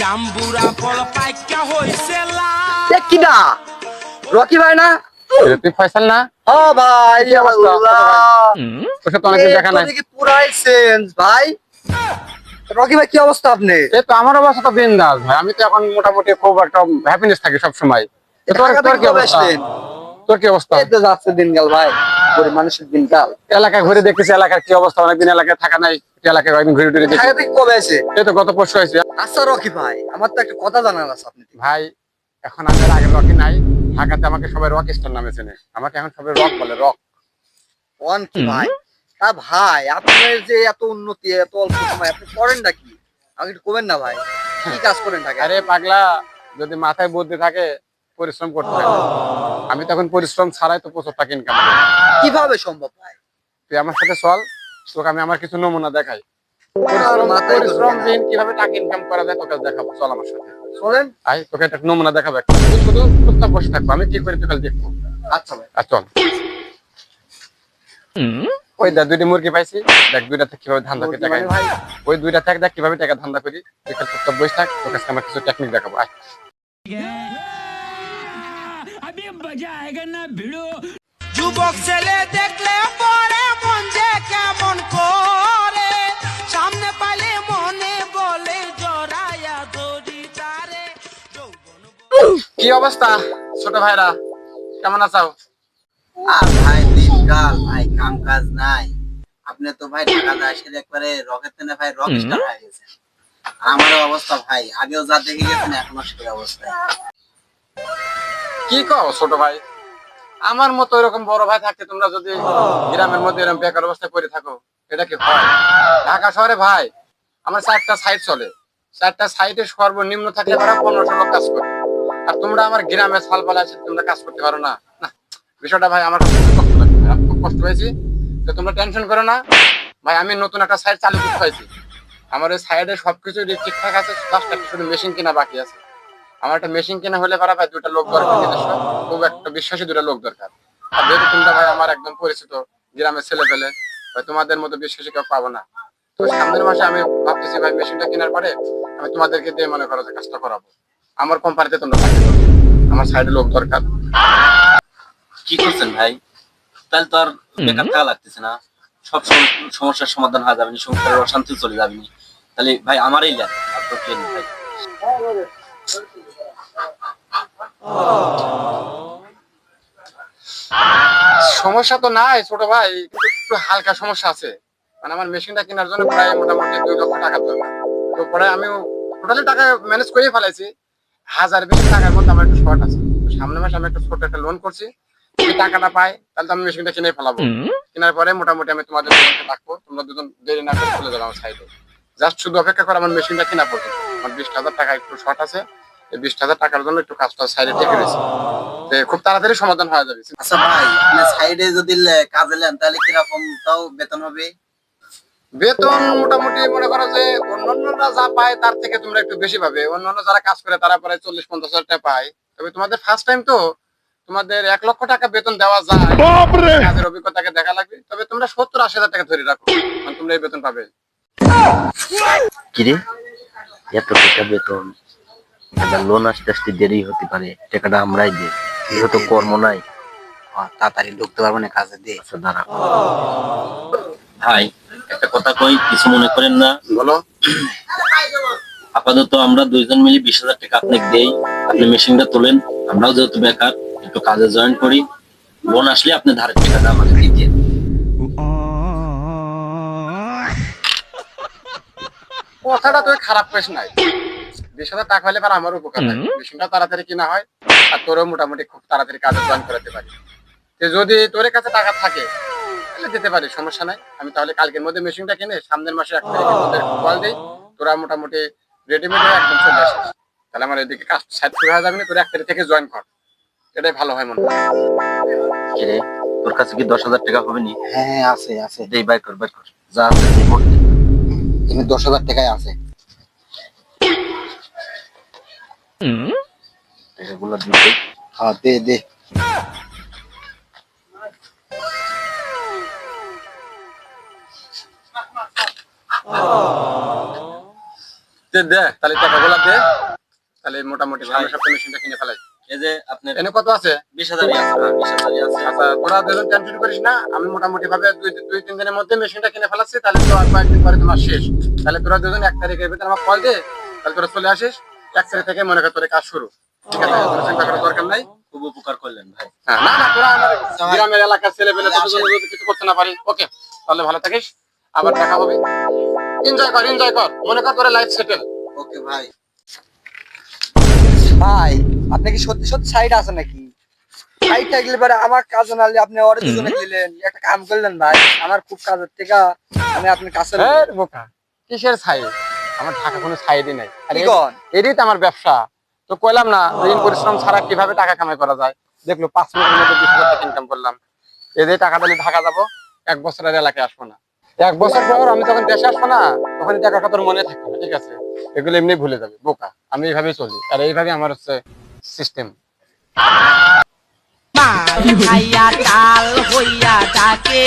জাম্বুরা ফল পাইকা হইছে লাল এ কিডা? রকি ভাই না? তুই ফয়সাল না? ও ভাই। তোকে তো অনেকদিন দেখা এ তো নাই। পুরাই চেঞ্জ ভাই? রকি ভাই কি অবস্থা আপনি এই তো আমার অবস্থা তো বিন্দাস ভাই। আমি তো এখন মোটামুটি খুব একটা হ্যাপিনেস থাকি সব সময় তোর কি অবস্থা? তোর কি অবস্থা? এই তো যাচ্ছে দিনকাল ভাই। গরিব মানুষের দিনকাল এলাকায় ঘুরে দেখতেছি এলাকার কি অবস্থা? অনেকদিন এলাকায় থাকা নাই এলাকায় কয়েকদিন ঘুরে টুরে ঢাকা থেকে কবে আছে? এই তো গত পরশু হয়েছে। আচ্ছা রকি ভাই আমার তো একটা কথা জানার আছে আপনি ভাই এখন আমি আর রকি নাই। ঢাকাতে আমাকে সবাই রক স্টার নামে চেনে। আমাকে এখন সবাই রক বলে রক ওয়ান কি ভাই? তা ভাই আপনার যে এত উন্নতি এত অল্প সময় আপনি করেনটা কি আমাকে একটু না ভাই? কি কাজ করেন আরে পাগলা যদি মাথায় বুদ্ধি থাকে পরিশ্রম করতে হবে আমি তখন পরিশ্রম ছাড়াই তো প্রচুর টাকা ইনকাম কীভাবে সম্ভব ভাই? তুই আমার সাথে চল তোকে আমি আমার কিছু নমুনা দেখাই। পরিশ্রম দিন কীভাবে টাকা ইনকাম করা যায় তোকে দেখাবো। চল আমার সাথে। চলেন আই তোকে একটা নমুনা দেখাবো একটা। শুধু চুপচাপ বসে থাকব আমি কি করি খালি দেখব। আচ্ছা ভাই। আর চল। ওই দেখ দুইটা মুরগি পাইছি। দেখ দুইটা থেকে কীভাবে ধান্দা করে টাকা মানে ভাই? ওই দুইটা থেকে দেখ কীভাবে টাকা ধান্দা করি। তুই খালি চুপচাপ বসে থাক তোর কাছে আমার কিছু টেকনিক দেখাবো। আয়। যুবক ছেলে দেখলে পরে মন যে কেমন করে। সামনে পাইলে মনে বলে জড়াইয়া দড়ি তারে। কি অবস্থা ছোট ভাইরা? কেমন আছো? আর ভাই দিনকাল ভাই কাম কাজ নাই। আপনি তো ভাই ঢাকা যায় একবারে রকেট তেনে ভাই রক স্টার হয়ে গেছেন। আর আমারও অবস্থা ভাই আগেও যা দেখে গেছেন এখনও সেই অবস্থায় কি কও, ছোট ভাই? আমার মতো এরকম বড় ভাই থাকতে তোমরা যদি গ্রামের মধ্যে এরকম বেকার অবস্থায় পড়ে থাকো, এটা কি হয়? ঢাকা শহরে ভাই, আমার চারটা সাইট চলে। চারটা সাইটে সর্বনিম্ন থাকলে পারা পনেরোশো লোক কাজ করে। আর তোমরা আমার গ্রামে সালপালা আছে তোমরা কাজ করতে পারো না। বিষয়টা ভাই, আমার খুব কষ্ট হয়েছি তো তোমরা টেনশন করো না। ভাই, আমি নতুন একটা সাইড চালু করতে পাইছি আমার এই সাইডে সবকিছু ঠিকঠাক আছে শুধু মেশিন কেনা বাকি আছে। আমার একটা মেশিন কেনা হলে পারা ভাই দুটা লোক দরকার নিজস্ব খুব একটা বিশ্বাসী দুটা লোক দরকার। আর যেহেতু তোমরা ভাই আমার একদম পরিচিত গ্রামের ছেলে পেলে ভাই তোমাদের মতো বিশ্বাসী কেউ পাবো না। তো সামনের মাসে আমি ভাবতেছি ভাই মেশিনটা কেনার পরে আমি তোমাদেরকে দিয়ে মনে করো যে কাজটা করাবো। আমার কোম্পানিতে তোমরা আমার সাইডে লোক দরকার। কি করছেন ভাই? তাহলে তো আর বেকার থাকা লাগতেছে না। সব সমস্যার সমাধান হয়ে যাবে সংসারের অশান্তি চলে যাবেনি তাহলে ভাই আমারই আপনার কেন ভাই? সমস্যা তো নাই ছোট ভাই একটু হালকা সমস্যা আছে। মানে আমার মেশিনটা কেনার জন্য প্রায় মোটামুটি দুই লক্ষ টাকা দরকার তো পরে আমি টোটালি টাকা ম্যানেজ করে ফেলাইছি। হাজার বেশি টাকার মধ্যে আমার একটু শর্ট আছে। তো সামনের মাসে আমি একটু ছোট একটা লোন করছি। যদি টাকাটা পাই তাহলে তো আমি মেশিনটা কিনে ফেলাবো। কেনার পরে মোটামুটি আমি তোমাদের ডাকবো তোমরা দুজন দেরি না করে চলে যাবে আমার সাইডে জাস্ট শুধু অপেক্ষা করে আমার মেশিনটা কেনা পর্যন্ত। আমার বিশ হাজার টাকা একটু শর্ট আছে। এই বিশ হাজার টাকার জন্য একটু কাজটা সাইডে টেকে রয়েছে খুব তাড়াতাড়ি সমাধান হয়ে যাবে। আচ্ছা ভাই আপনি সাইডে যদি কাজে নেন তাহলে কীরকম তাও বেতন হবে? বেতন মোটামুটি মনে করো যে অন্যান্যরা যা পায় তার থেকে তোমরা একটু বেশি পাবে। অন্যান্য যারা কাজ করে তারা প্রায় চল্লিশ পঞ্চাশ হাজার টাকা পায়। তবে তোমাদের ফার্স্ট টাইম তো তোমাদের এক লক্ষ টাকা বেতন দেওয়া যায়। কাজের অভিজ্ঞতাকে দেখা লাগবে। তবে তোমরা সত্তর আশি হাজার টাকা ধরে রাখো। তোমরা এই বেতন পাবে। কিরে? এত টাকা বেতন। লোন আসতে আসতে দেরি হতে পারে টাকাটা আমরাই দিই। যেহেতু কর্ম নাই তাড়াতাড়ি ঢুকতে পারব না কাজে দিয়ে আচ্ছা দাঁড়া ভাই একটা কথা কই কিছু মনে করেন না? বলো। আপাতত আমরা দুইজন মিলে বিশ হাজার টাকা আপনাকে দেই। আপনি মেশিনটা তোলেন আমরাও যেহেতু বেকার একটু কাজে জয়েন করি। লোন আসলে আপনি ধারের টাকাটা আমাকে দিতে কথাটা তুই খারাপ পেশ নাই। বিশ হাজার টাকা হলে পর আমার উপকার হয় মেশিনটা তাড়াতাড়ি কিনা হয় আর তোরও মোটামুটি খুব তাড়াতাড়ি কাজে জয়েন করাতে পারি। তো যদি তোর কাছে টাকা থাকে তাহলে দিতে পারি সমস্যা নাই। আমি তাহলে কালকের মধ্যে মেশিনটা কিনে সামনের মাসে এক তারিখের মধ্যে কল দিই। তোরা মোটামুটি রেডিমেড হয়ে একদম চলে আসিস। তাহলে আমার এদিকে কাজ সাইড শুরু হয়ে যাবে না তোর এক তারিখ থেকে জয়েন কর। এটাই ভালো হয় মনে হয়। তোর কাছে কি দশ হাজার টাকা হবে নি? হ্যাঁ আছে আছে। দেই বাই কর বাই কর। যা আছে দশ হাজার টাকায় আছে। টাকাগুলো দিতে। হ্যাঁ দে দে। দে দে তাহলে টাকাগুলো দে। তাহলে মোটামুটি আমি সব মেশিনটা কিনে ফেলাই। এই যে আপনার এনে কত আছে? বিশ হাজারই আছে বিশ হাজারই আছে। আচ্ছা তোরা দুজন টেনশন করিস না আমি মোটামুটি ভাবে দুই দুই তিন দিনের মধ্যে মেশিনটা কিনে ফেলাচ্ছি তাহলে তো আর কয়েকদিন পরে তোমার শেষ। তাহলে তোরা দুজন এক তারিখের ভিতরে আমার কল দে তাহলে তোরা চলে আসিস। এক তারিখ থেকে মনে কর তোর কাজ শুরু। ঠিক আছে চিন্তা করার দরকার নাই। খুব উপকার করলেন ভাই। হ্যাঁ, না না তোরা আমার গ্রামের এলাকার ছেলে পেলে যদি কিছু করতে না পারি। ওকে তাহলে ভালো থাকিস। আবার দেখা হবে। এনজয় কর এনজয় কর। মনে কর তোর লাইফ সেটেল ওকে ভাই। ভাই আপনি কি সত্যি সত্যি সাইড আছে নাকি? সাইড থাকলে পরে আমার কাজ নালে আপনি ওরে দুজনে দিলেন। একটা কাম করলেন ভাই। আমার খুব কাজের থেকে আমি আপনার কাছে বোকা। কিসের সাইড আমার ঢাকা কোনো সাইডই নাই। আর এটাই তো আমার ব্যবসা। তো কইলাম না দিন পরিশ্রম ছাড়া কীভাবে টাকা কামাই করা যায়? দেখল পাঁচ মিনিটের মধ্যে বিশ হাজার টাকা ইনকাম করলাম। এদের টাকা দিলে ঢাকা যাব এক বছরের এলাকায় আসব না। এক বছর পর আমি যখন দেশে আসব না তখন টাকাটা তোর মনে থাকবে ঠিক আছে? এগুলো এমনি ভুলে যাবে বোকা। আমি এইভাবেই চলি। আর এইভাবে আমার হচ্ছে সিস্টেম খাইয়া হইয়া ডাকে